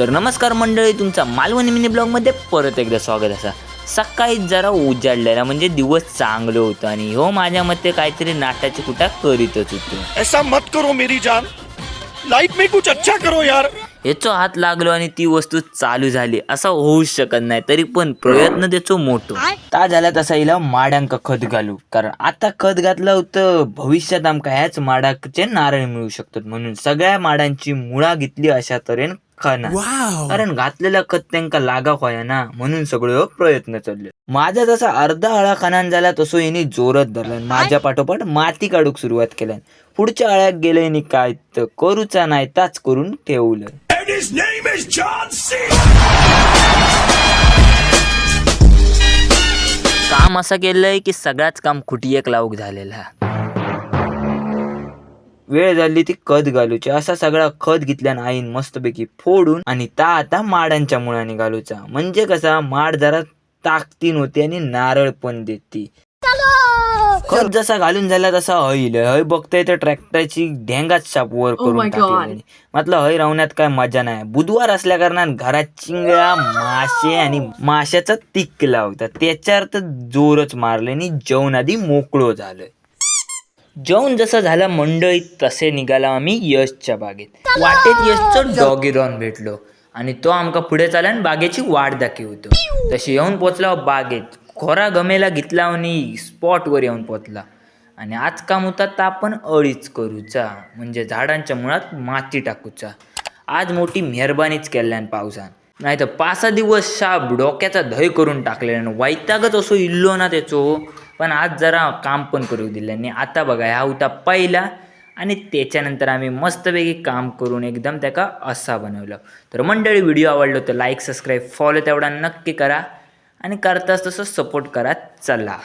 तर नमस्कार मंडळी तुमचा मालवणी मिनी ब्लॉगमध्ये परत एकदा स्वागत असा. सकाळी जरा उजाडलेला म्हणजे दिवस चांगलं होतं आणि हो माझ्या मते काहीतरी नाटाची कुठा करीतच होतो. ऐसा मत करो मेरी जान. लाइफ में कुछ अच्छा करो यार. याचो हात लागलो आणि ती वस्तू चालू झाली. असा होऊच शकत नाही तरी पण प्रयत्न त्याचो मोठो. ता झाला तसा हिला माडांक खत घालू. कारण आता खत घातलं होतं भविष्यात आमका ह्याच माडाचे नारळ मिळू शकतात म्हणून. सगळ्या माडांची मुळा घेतली अशा तऱ्हेन खाना कारण घातलेला खत त्यांका लागा होया ना म्हणून सगळे प्रयत्न चालले. माझा जसा अर्धा हळा खानान झाला तसो हिने जोरात धरला माझ्या पाठोपाठ माती काढूक सुरुवात केल्या पुढच्या अळ्यात गेले हिने काय तर करूचा नाही ताच करून ठेवलं. काम असं केलंय की सगळाच काम खुटीयेक लावूक झालेला. वेळ झाली ती खत घालूची. असा सगळा खत घेतल्यान आईन मस्तपैकी फोडून आणि ता आता माडांच्या मुळाने घालूचा. म्हणजे कसा माड जरा ताकतीन होते आणि नारळ पण देते. खत जसा घालून झाला तसा हईल. हय बघताय तर ट्रॅक्टरची ढेंगाच शाप वर करून टाकलेली म्हटलं हय राहण्यात काय मजा नाही. बुधवार असल्या कारणान घरात चिंगळा मासे आणि माशाचा तिक लावतात. त्याच्यावर तर जोरच मारले आणि जेवण आधी मोकळो झालं जेवण जसं झालं मंडळीत तसे निघाला आम्ही यशच्या बागेत. वाटेत यशचं डॉगी रॉन भेटलो. आणि तो आमका पुढे चाला आणि बागेची वाट दाखवतो तशी येऊन पोचला बागेत. खोरा गमेला घेतला आणि स्पॉटवर येऊन पोचला. आणि आज काम होता तर आपण अळीच करूचा म्हणजे झाडांच्या मुळात माती टाकूचा. आज मोठी मेहरबानीच केल्यान पावसान. नाही तर पाच दिवस शाप डोक्याचा धय करून टाकलेला वैतागच असो इल्लो ना त्याचो. पण आज जरा काम पण करू दिलं नाही आता बघा ह्या होता पहिला आणि त्याच्यानंतर आम्ही मस्तपैकी काम करून एकदम त्याका असा बनवलं. तर मंडळी व्हिडिओ आवडलो तर लाईक सबस्क्राईब फॉलो तेवढा नक्की करा आणि करताच तसं सपोर्ट करा. चला.